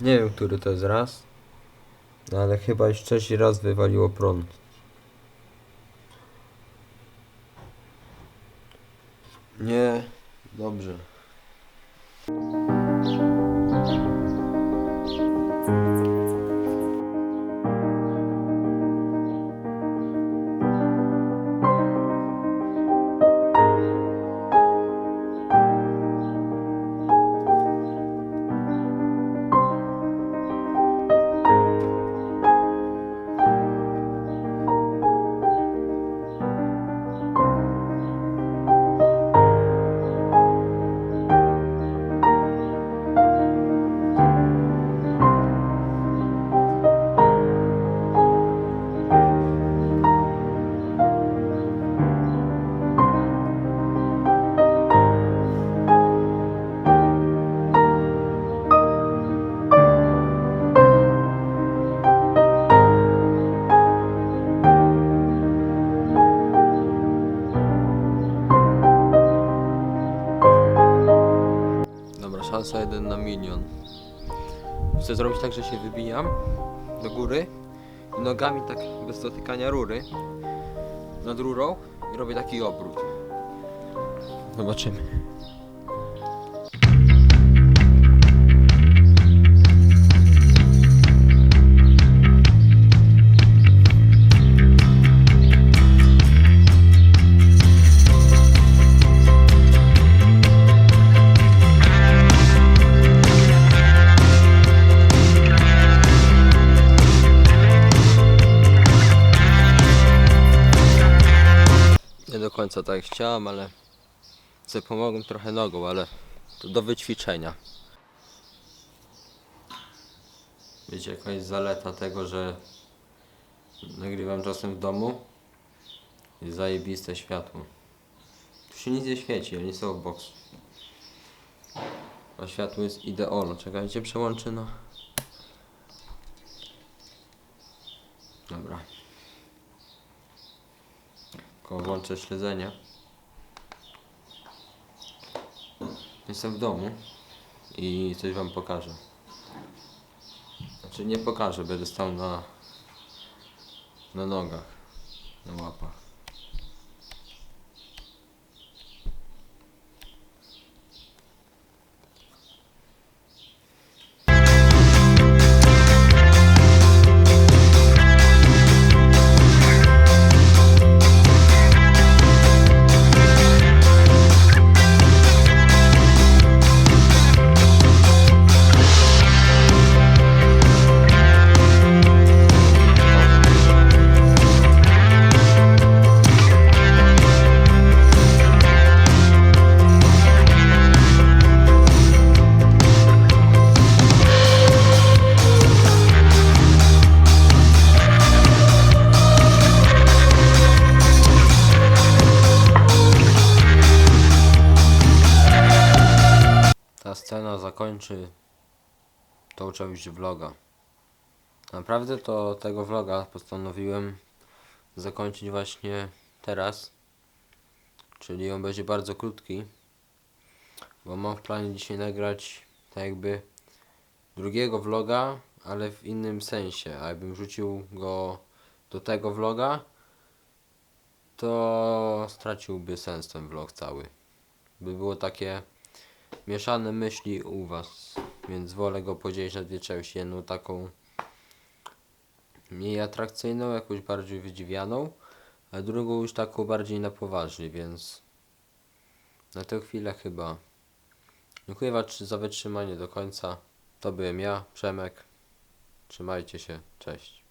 Nie wiem, który to jest raz. No ale chyba już trzeci raz wywaliło prąd. Nie, dobrze. Szansa 1 na milion. Chcę zrobić tak, że się wybijam do góry i nogami tak bez dotykania rury nad rurą i robię taki obrót. Zobaczymy. Końca tak chciałem, ale sobie pomogłem trochę nogą, ale to do wyćwiczenia. Wiecie, jaka jest zaleta tego, że nagrywam czasem w domu? Jest zajebiste światło. Tu się nic nie świeci, ani są box. A światło jest idealne. Czekajcie, przełączy na... Dobra. Tylko włączę śledzenie. Jestem w domu i coś wam pokażę. Znaczy nie pokażę, będę stał na, na nogach, na łapach. Zakończy tą część vloga. Naprawdę to tego vloga postanowiłem zakończyć właśnie teraz. Czyli on będzie bardzo krótki. Bo mam w planie dzisiaj nagrać tak jakby drugiego vloga, ale w innym sensie. A jakbym wrzucił go do tego vloga, to straciłby sens ten vlog cały. By było takie mieszane myśli u Was, więc wolę go podzielić na dwie części. Jedną taką mniej atrakcyjną, jakąś bardziej wydziwianą, a drugą już taką bardziej na poważnie, więc na tę chwilę chyba dziękuję Wam za wytrzymanie do końca. To byłem ja, Przemek. Trzymajcie się, cześć.